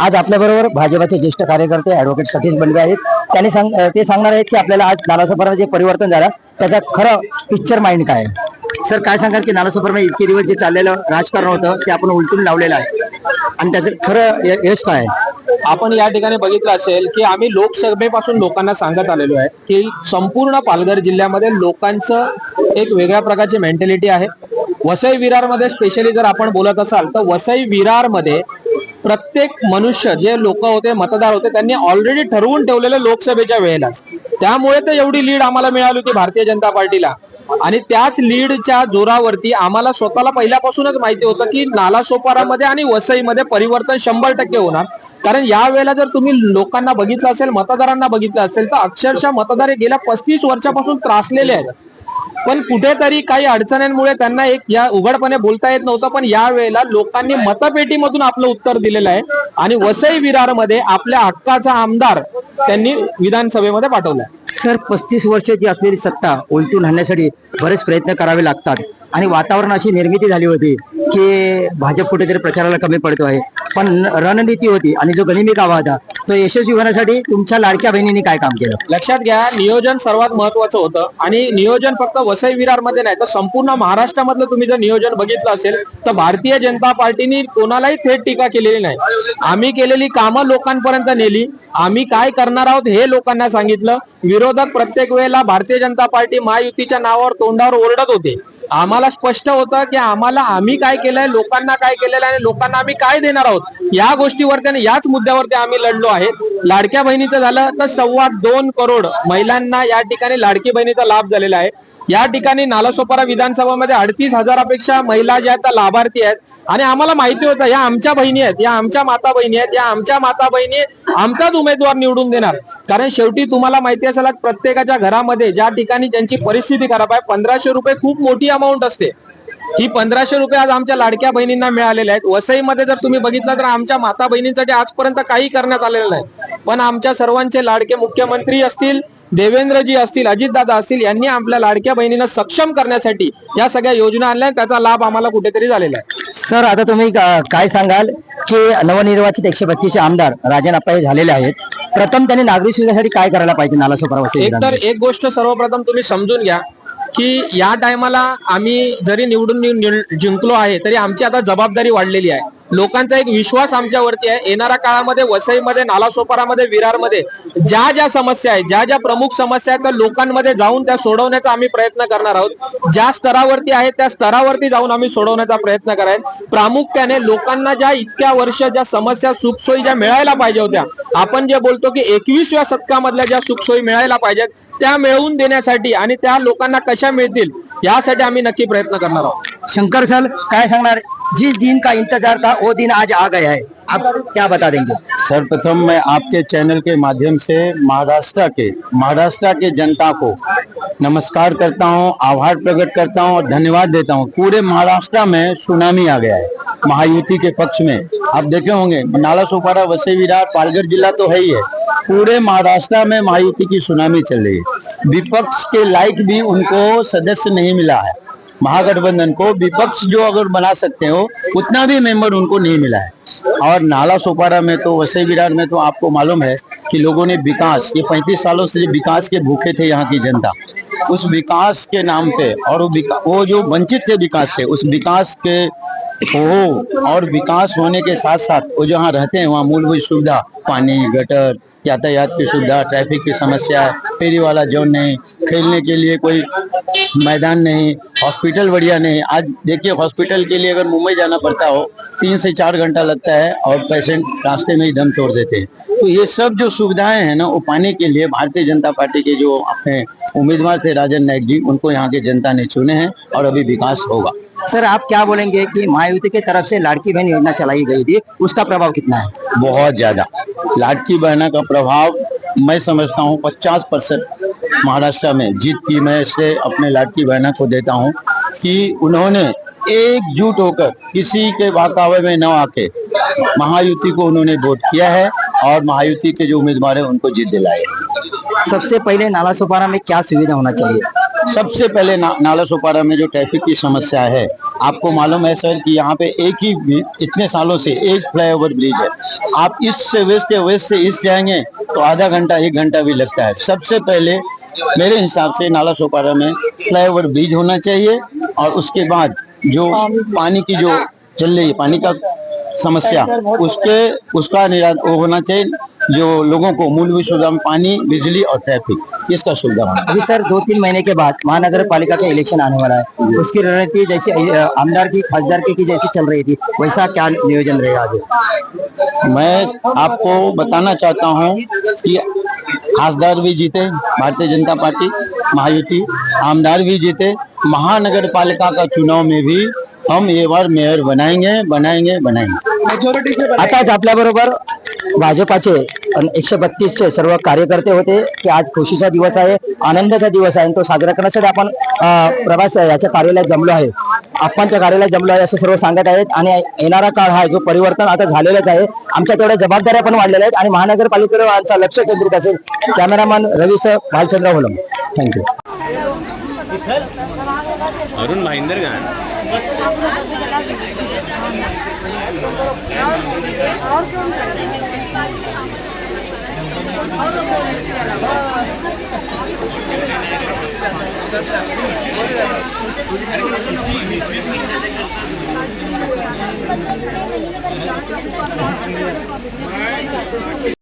आज आपल्या बरोबर भाजपाचे ज्येष्ठ कार्यकर्ते ऍडव्होकेट सतीश बनवे आहेत. त्यांनी सांग ते सांगणार आहेत की आपल्याला आज नालासोपारा जे परिवर्तन झालं त्याचा खरं पिक्चर माइंड काय आहे? सर काय सांगाल की नालासोपारा इतके दिवस जे चाललेलं राजकारण होतं ते आपण उलटून लावलेलं आहे. आणि त्याचं खरं यश काय आहे? आपण या ठिकाणी बघितलं असेल की आम्ही लोकसभेपासून लोकांना सांगत आलेलो आहे की संपूर्ण पालघर जिल्ह्यामध्ये लोकांचं एक वेगळ्या प्रकारची मेंटॅलिटी आहे. वसई विरारमध्ये स्पेशली जर आपण बोलत असाल तर वसई विरारमध्ये प्रत्येक मनुष्य जे लोक होते मतदार होते त्यांनी ऑलरेडी ठरवून ठेवलेलं लोकसभेच्या वेळेला. त्यामुळे तर एवढी लीड आम्हाला मिळाली होती भारतीय जनता पार्टीला. आणि त्याच लीडच्या जोरावरती आम्हाला स्वतःला पहिल्यापासूनच माहिती होतं की नालासोपारामध्ये आणि वसईमध्ये परिवर्तन शंभर टक्के होणार. कारण या वेळेला जर तुम्ही लोकांना बघितलं असेल मतदारांना बघितलं असेल तर अक्षरशः मतदार हे गेल्या पस्तीस वर्षापासून त्रासलेले आहेत. पण कुठेतरी काही अडचणींमुळे त्यांना एक या उघडपणे बोलता येत नव्हतं पण या वेळेला लोकांनी मतपेटीमधून आपलं उत्तर दिलेलं आहे आणि वसई विरारमध्ये आपल्या हक्काचा आमदार त्यांनी विधानसभेमध्ये पाठवला सर पस्तीस वर्षाची असलेली सत्ता उलटून आणण्यासाठी बरेच प्रयत्न करावे लागतात. आणि वातावरण अशी निर्मिती झाली होती की भाजप कुठेतरी प्रचाराला कमी पडतो आहे. पण रणनीती होती आणि जो गणिमी गावा होता तो यशस्वी होण्यासाठी तुमच्या लाडक्या बहिणींनी काय काम केलं? लक्षात घ्या नियोजन सर्वात महत्वाचं होतं आणि नियोजन फक्त वसई विरारमध्ये नाही तर संपूर्ण महाराष्ट्रामधलं तुम्ही जर नियोजन बघितलं असेल तर भारतीय जनता पार्टीने कोणालाही थेट टीका केलेली नाही. आम्ही केलेली कामं लोकांपर्यंत नेली. आम्ही काय करणार आहोत हे लोकांना सांगितलं. विरोधक प्रत्येक वेळेला भारतीय जनता पार्टी महायुतीच्या नावावर तोंडावर ओरडत होते. आम्हाला स्पष्ट होतं की आम्हाला आम्ही काय केलंय लोकांना काय केलेलं आहे आणि लोकांना आम्ही काय देणार आहोत? या गोष्टीवरती आणि याच मुद्द्यावरती आम्ही लढलो आहे. लाडक्या बहिणीचं झालं तर सव्वा दोन करोड महिलांना या ठिकाणी लाडकी बहिणीचा लाभ झालेला आहे. या ठिकाणी नालासोपारा विधानसभामध्ये अडतीस हजारापेक्षा महिला ज्या आहेत त्या लाभार्थी आहेत. आणि आम्हाला माहिती होतं या आमच्या बहिणी आहेत या आमच्या माता बहिणी आहेत या आमच्या माता बहिणी आमचाच उमेदवार निवडून देणार. कारण शेवटी तुम्हाला माहिती असेल प्रत्येकाच्या घरामध्ये ज्या ठिकाणी ज्यांची परिस्थिती खराब आहे पंधराशे रुपये खूप मोठी अमाऊंट असते. ही पंधराशे रुपये आज आमच्या लाडक्या बहिणींना मिळालेले आहेत. वसईमध्ये जर तुम्ही बघितलं तर आमच्या माता बहिणींसाठी आजपर्यंत काही करण्यात आलेलं नाही. पण आमच्या सर्वांचे लाडके मुख्यमंत्री असतील देवेंद्रजी असतील अजितदादा असतील यांनी आपल्या लाडक्या बहिणींना सक्षम करण्यासाठी या सगळ्या योजना आणल्या त्याचा लाभ आम्हाला कुठेतरी झालेला आहे. सर आता तुम्ही काय सांगाल की नवनिर्वाचित एकशे बत्तीसचे आमदार राजन अप्पा हे झालेले आहेत. प्रथम त्यांनी नागरिक सुविधासाठी काय करायला पाहिजे नालासोपारा वसई एक तर? एक गोष्ट सर्वप्रथम तुम्ही समजून घ्या की या टायमाला आम्ही जरी निवडून जिंकलो आहे तरी आमची आता जबाबदारी वाढलेली आहे. लोकांचा एक विश्वास आमच्यावरती आहे. येणाऱ्या काळामध्ये वसईमध्ये नालासोपारामध्ये विरारमध्ये ज्या ज्या समस्या आहेत ज्या ज्या प्रमुख समस्या आहेत त्या लोकांमध्ये जाऊन त्या सोडवण्याचा आम्ही प्रयत्न करणार आहोत. ज्या स्तरावरती आहेत त्या स्तरावरती जाऊन आम्ही सोडवण्याचा प्रयत्न करायला प्रामुख्याने लोकांना ज्या इतक्या वर्ष ज्या समस्या सुखसोयी ज्या मिळायला पाहिजे होत्या आपण जे बोलतो की एकवीसव्या शतकामधल्या ज्या सुखसोयी मिळायला पाहिजेत त्या मिळवून देण्यासाठी आणि त्या लोकांना कशा मिळतील यासाठी आम्ही नक्की प्रयत्न करणार आहोत. शंकर सर काय सांगणार? जिस दिन का इंतज़ार था, वो दिन आज आ गया है। आप क्या बता देंगे? सर्वप्रथम मैं आपके चैनल के माध्यम से महाराष्ट्र के महाराष्ट्र के जनता को नमस्कार करता हूँ, आभार प्रकट करता हूँ और धन्यवाद देता हूँ। पूरे महाराष्ट्र में सुनामी आ गया है, महायुति के पक्ष में। आप देखे होंगे नाला सोपारा वसई विरार पालघर जिला तो है ही है। पूरे महाराष्ट्र में महायुति की सुनामी चल रही है। विपक्ष के लायक भी उनको सदस्य नहीं मिला है। महागठबंधन को विपक्ष जो अगर बना सकते हो, उतना भी मेंबर उनको नहीं मिला है। और नाला सोपारा में तो वसई विरार में तो आपको मालूम है कि लोगों ने विकास, ये पैंतीस सालों से विकास के भूखे थे यहाँ की जनता। उस विकास के नाम पे, और वो जो वंचित थे विकास से, उस विकास के हो और विकास होने के साथ साथ वो जहाँ रहते हैं, वहाँ मूलभूत सुविधा, पानी, गटर यातायात की सुविधा ट्रैफ़िक की समस्या, फेरी वाला जोन नहीं, खेलने के लिए कोई मैदान नहीं हॉस्पिटल बढ़िया नहीं। आज देखिए हॉस्पिटल के लिए अगर मुंबई जाना पड़ता हो, तीन से चार घंटा लगता है और पेशेंट रास्ते में ही दम तोड़ देते हैं। तो ये सब जो सुविधाएँ हैं ना, वो पाने के लिए भारतीय जनता पार्टी के जो अपने उम्मीदवार थे राजन नायक जी, उनको यहाँ के जनता ने चुने हैं और अभी विकास होगा। सर आप क्या बोलेंगे कि महायुति की तरफ़ से लाड़की बहन योजना चलाई गई थी? उसका प्रभाव कितना है? बहुत ज़्यादा। लाडकी बहना का प्रभाव मैं समझता हूँ पचास परसेंट महाराष्ट्र में जीत की। मैं से अपने लाडकी बहना को देता हूँ कि उन्होंने एकजुट होकर किसी के बहकावे में न आके महायुति को उन्होंने वोट किया है और महायुति के जो उम्मीदवार है उनको जीत दिलाए सबसे पहले नाला सुपारा में क्या सुविधा होना चाहिए? सबसे पहले ना, नाला सोपारा में जो ट्रैफ़िक की समस्या है आपको मालूम है सर कि यहाँ पे एक ही इतने सालों से एक फ्लाईओवर ब्रिज है। आप इस से वेस्ट या वेस्ट से इस जाएँगे तो आधा घंटा एक घंटा भी लगता है। सबसे पहले मेरे हिसाब से नाला सोपारा में फ्लाईओवर ब्रिज होना चाहिए और उसके बाद जो पानी की जो चल रही है पानी का समस्या उसके उसका निरा होना चाहिए जो लोगों को मूल में पानी बिजली और ट्रैफ़िक इसका सुविधा होना अभी सर दो तीन महीने के बाद महानगर पालिका का इलेक्शन आने वाला है। उसकी रणनीति जैसे आमदार की खासदार की, की जैसी चल रही थी वैसा क्या नियोजन रहेगा आगे मैं आपको बताना चाहता हूँ कि खासदार भी जीते भारतीय जनता पार्टी महायुति आमदार भी जीते। महानगर पालिका का चुनाव में भी हम ये बार मेयर बनाएँगे बनाएँगे बनाएँगे। आताच आपल्या बरोबर? भाजपाचे एकशे बत्तीसचे सर्व कार्यकर्ते होते की आज खुशीचा दिवस आहे आनंदाचा दिवस आहे आणि तो साजरा करण्यासाठी आपण प्रवास याच्या कार्यालयात जमलो आहे. आपणच्या कार्यालयात जमलो आहे असं सर्व सांगत आहेत आणि येणारा काळ हा जो परिवर्तन आता झालेलाच आहे आमच्या तेवढ्या जबाबदाऱ्या पण वाढलेल्या आहेत आणि महानगरपालिकेवर आमचा लक्ष केंद्रित असेल cameraman Ravi sir Bhalchandra Holam. Thank you Arun Mahinder 私たちは全員で皆さんにありがとうございました。